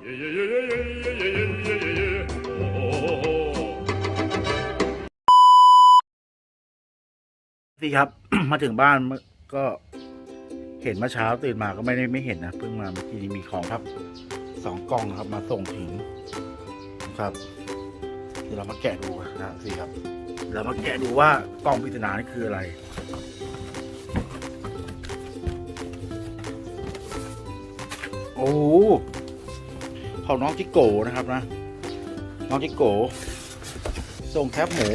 พี่ครับ มาถึงบ้านก็เห็นเมื่อเช้าตื่นมาก็ไม่ได้ไม่เห็นนะเพิ่งมาเมื่อกี้นี้มีของครับสองกล่องครับมาส่งถึงครับเดี๋ยวเรามาแกะดูนะสิครับเรามาแกะดูว่ากล่องปริศนานี่คืออะไรโอ้ ของน้องจิโก้นะครับนะ น้องจิโก้ส่งแคบหมู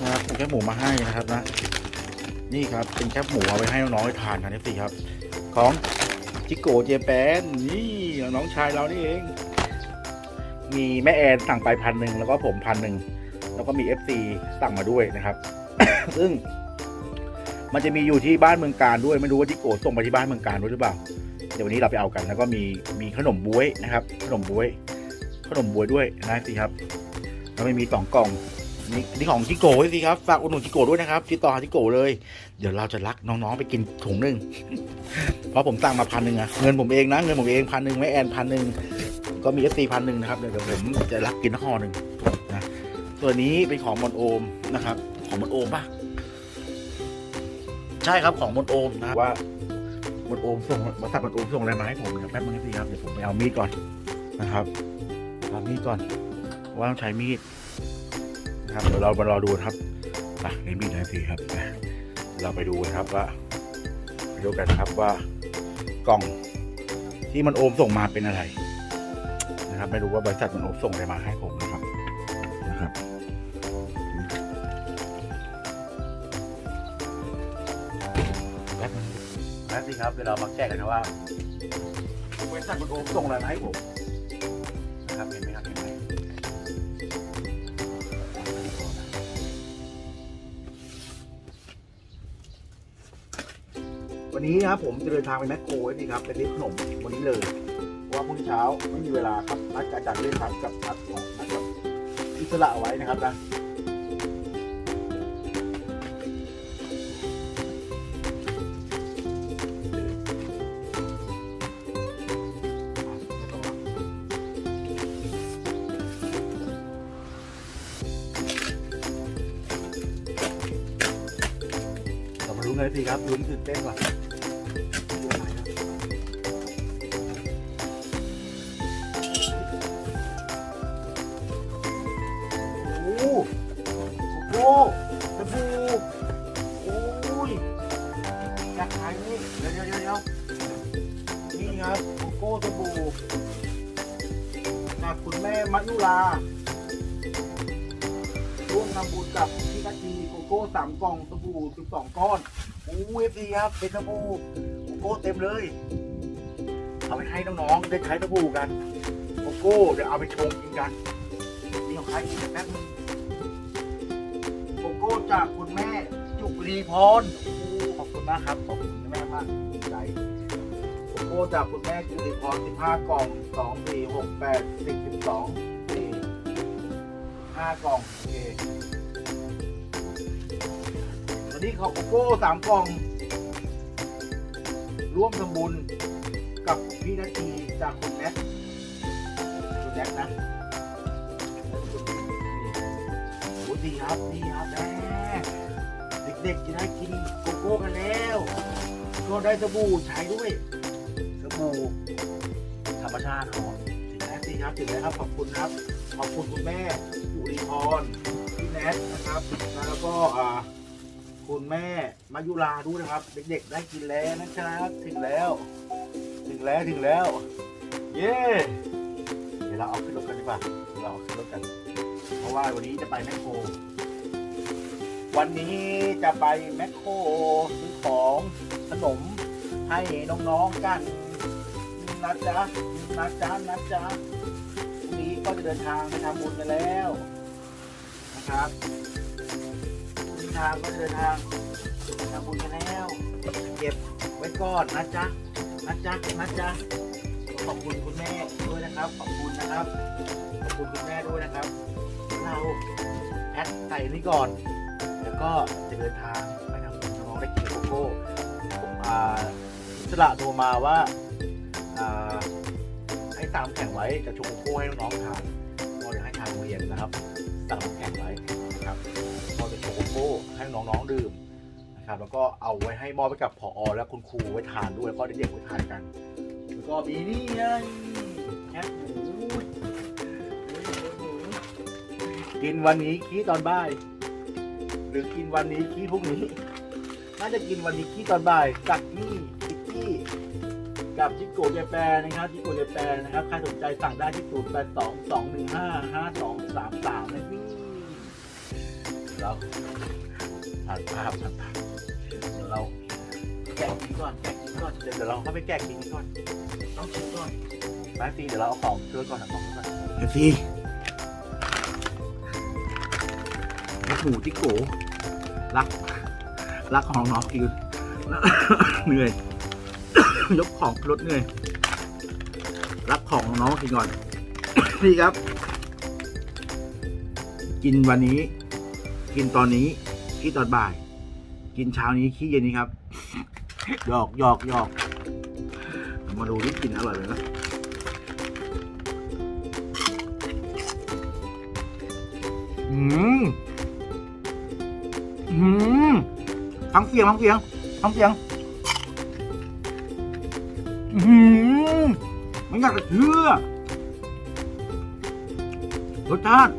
นะครับส่งแคบหมูมาให้นะครับนะ นี่ครับเป็นแคบหมูเอาไปให้น้องๆไปทานกันนี่สิครับ ของจิโก้เจแปนนี่น้องชายเรานี่เอง มีแม่แอนสั่งไปพันหนึ่งแล้วก็ผมพันหนึ่งแล้วก็มี FC สั่งมาด้วยนะครับ ซึ่งมันจะมีอยู่ที่บ้านเมืองการด้วย ไม่รู้ว่าจิโก้ส่งไปที่บ้านเมืองการด้วยหรือเปล่า ดี๋ยววันนี้เราไปเอากัน แล้วก็มีมีขนมบวยนะครับ ขนมบวย ขนมบวยด้วยนะสิครับแล้วไม่มีสองกล่องนี่นี่ของจิโก้สิครับฝากอุดหนุนจิโก้ด้วยนะครับติดต่อจิโก้เลย เดี๋ยวเราจะรักน้องๆไปกินถุงหนึ่งเพราะผมสั่งมาพันหนึ่งอะเงินผมเองนะเงินผมเองพันหนึ่งไม่แอนพันหนึ่งก็มีเอฟซีพันหนึ่งนะครับเดี๋ยวผมจะรักกินห่อหนึ่งนะตัวนี้เป็นของมอนโอมนะครับ ของมอนโอมปะใช่ครับของมอนโอมนะว่า บนโอมส่งบริษัทบนโอมส่งอะไรมาให้ผมเนี่ยแป๊บนึงสิครับเดี๋ยวผมไปเอามีดก่อนนะครับเอามีดก่อนว่าต้องใช้มีดนะครับเดี๋ยวเรามารอดูครับไปในมีดนะสิครับเราไปดูกันครับว่าไปดูกันครับว่ากล่องที่มันโอมส่งมาเป็นอะไร นะครับ ไม่รู้ว่าบริษัทมันโอมส่งอะไรมาให้ผมนะครับนะครับ ครับเวเรามาแก้กันนะว่าบริษัทมันโอมส่งอะไรมาให้ผมนะครับเห็นไหมครับเห็นไหมวันนี้นะครับผมจะเดินทางไปแมคโครนี่ครับไปซื้อขนมวันนี้เลยเพราะว่าพรุ่งนี้เช้าไม่มีเวลาครับนัดกับอาจารย์เล่นครับกับนัดของนัดกับอิสระเอาไว้นะครับนะ เลุ้นกันสิครับลุ้นตื่นเต้นว่ะโอ้โหโอ้โหตะบูโอ้ยอยากขายนี่เดี๋ยวเดี๋ยวเดี๋ยวเดี๋ยวนี่ครับโกโก้ตะบูจากคุณแม่มัยุราร่วมทำบุญกับพี่กัจีโกโก้สามกล่องสบู่สิบสองก้อน อ้เอฟซีครับเป็นสบู่โกโก้เต็มเลย เอาไปให้น้องๆได้ใช้สบู่กันโกโก้เดี๋ยวเอาไปชงกินกันนี่ของใครอีกแป๊บนึงโกโก้จากคุณแม่จุกรีพรโอ้ขอบคุณมากครับขอบคุณแม่มากใจโกโก้จากคุณแม่จุรีพรสิบห้ากล่องสองสี่หกแปดสิบสิบสองสี่ห้ากล่องโอเค วันนี้ขอโกโก้สามกล่อง ร่วมทำบุญกับพี่นาทีจากคุณแน็กคุณแน็กนะโอ้ดีครับดีครับแม่เด็กๆจะได้กินโกโก้กันแล้วก็ได้สบู่ใช้ด้วยสบู่ธรรมชาติของถึงแน็กดีครับถึงแล้วครับขอบคุณครับขอบคุณคุณแม่จุรีพรพี่แนทนะครับแล้วก็อ่า คุณแม่มายุราด้วยนะครับ เด็กๆได้กินแล้วนะครับถึงแล้ว ถึงแล้วถึงแล้ว เย้เดี๋ยวเราเอาขึ้นรถกันดีกว่าเราเอาขึ้นรถกัน เพราะว่าวันนี้จะไปแมคโคร วันนี้จะไปแมคโครซื้อของขนมให้น้องๆกันนะจ๊ะนะจ๊ะนะจ๊ะพรุ่งนี้ก็จะเดินทางไปทำบุญกันแล้วนะครับ ทางก็เดินทางทำบุญกันแล้วเก็บไว้ก่อนนะจ๊ะนะจ๊ะนะจ๊ะขอบคุณคุณแม่ด้วยนะครับ ขอบคุณนะครับขอบคุณคุณแม่ด้วยนะครับ เราแพ็คใส่นี่ก่อน แล้วก็จะเดินทางไปทำบุญน้องได้กินโกโก้ผมอ่าสระโทรมาว่าอ่าสั่งน้ำแข็งไว้จะชงโกโก้ให้น้องๆทานพ่อจะให้ทางโรงเรียนนะครับสั่งน้ำแข็งไว้นะครับพ่อจะ โกโก้ให้น้องๆดื่มนะครับแล้วก็เอาไว้ให้มอบไปกับผอ และคุณครูไว้ทานด้วยแล้วก็เด็กๆไว้ทานกันแล้วก็มีนี่ไงแคบหมูกินวันนี้ขี้ตอนบ่าย หรือกินวันนี้ขี้พรุ่งนี้ น่าจะกินวันนี้ขี้ตอนบ่ายกับนี่พิกกี้กับจิโกะเจแปนนะครับจิโกะเจแปนนะครับใครสนใจสั่งได้ที่ศูนย์แปดสองสองหนึ่งห้าห้าสองสามสามนะพี่ เราผ่านภาพผ่านภาพเดี๋ยวเราแกะกินก่อนแกะกินก่อนเดี๋ยวเราเข้าไปแกะกินก่อนต้องชิมก่อนไปซีเดี๋ยวเราเอาของเชื่อก่อนนะของก่อนเอฟซีหมูจิโกรักรักของน้องคือเหนื่อยยกของรถเหนื่อยรับของน้องกินก่อนนี่ครับ กินวันนี้ กินตอนนี้ขี้ตอนบ่าย กินเช้านี้ขี้เย็นนี้ครับหยอกหยอกหยอกมาดูที่กินอร่อยเลยนะอืมอืมฟังเสียงฟังเสียงฟังเสียงอือหือไม่อยากจะเชื่อรสชาติ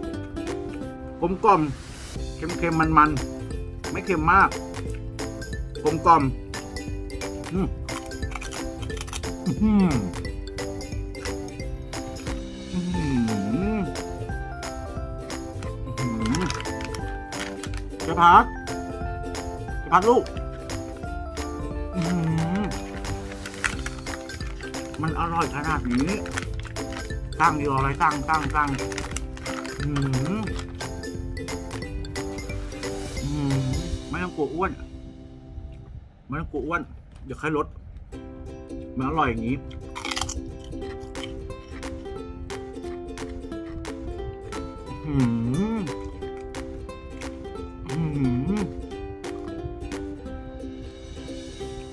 กลมกล่อม เค็มๆมันๆไม่เค็มมากกลมกล่อมเจ้าพักจ้าพักลูก มันอร่อยขนาดนี้ตั้งอยู่อะไรตั้งตั้งตั้งอืม กลัวอ้วนไม่ต้องกลัวอ้วนเดี๋ยวค่อยลดมันอร่อยอย่างนี้ อื้อหืออื้อหือ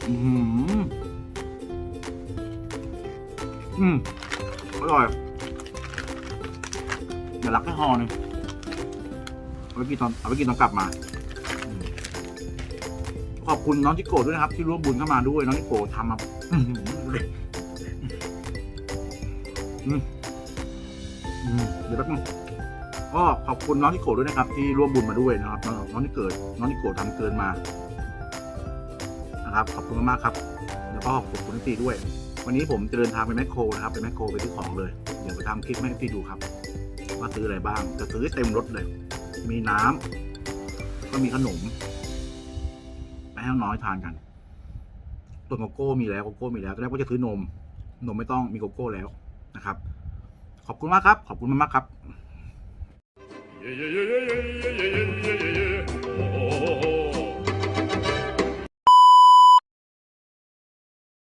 อืมอืมอร่อยเดี๋ยวรักให้ห่อหนึ่งเอาไปกินตอนเอาไปกินตอนกลับมา ขอบคุณน้องจิโกะด้วยนะครับ ที่ร่วมบุญเข้ามาด้วยน้องจิโกะทำมาเดี๋ยวแป๊บนึงก็ขอบคุณน้องจิโกด้วยนะครับ ที่ร่วมบุญมาด้วยนะครับ น้องน้องที่เกิด น้องจิโกะทำเกินมา นะครับ ขอบคุณมากครับ แล้วก็ขอบคุณพี่ด้วย วันนี้ผมจะเดินทางไปแมคโครนะครับไปแมคโครไปซื้อของเลย เดี๋ยวไปทำคลิปให้พี่ดูครับ ว่าซื้ออะไรบ้าง จะซื้อเต็มรถเลย มีน้ำก็มีขนม ให้น้อยทานกันตัวนโกโก้มีแล้วโกโก้มีแล้วตอนแรกว่าจะซื้อนม นมไม่ต้องมีโกโก้แล้วนะครับ ขอบคุณมากครับ ขอบคุณมากครับ Yeah, yeah, yeah, yeah, yeah, yeah, yeah, yeah, yeah, yeah.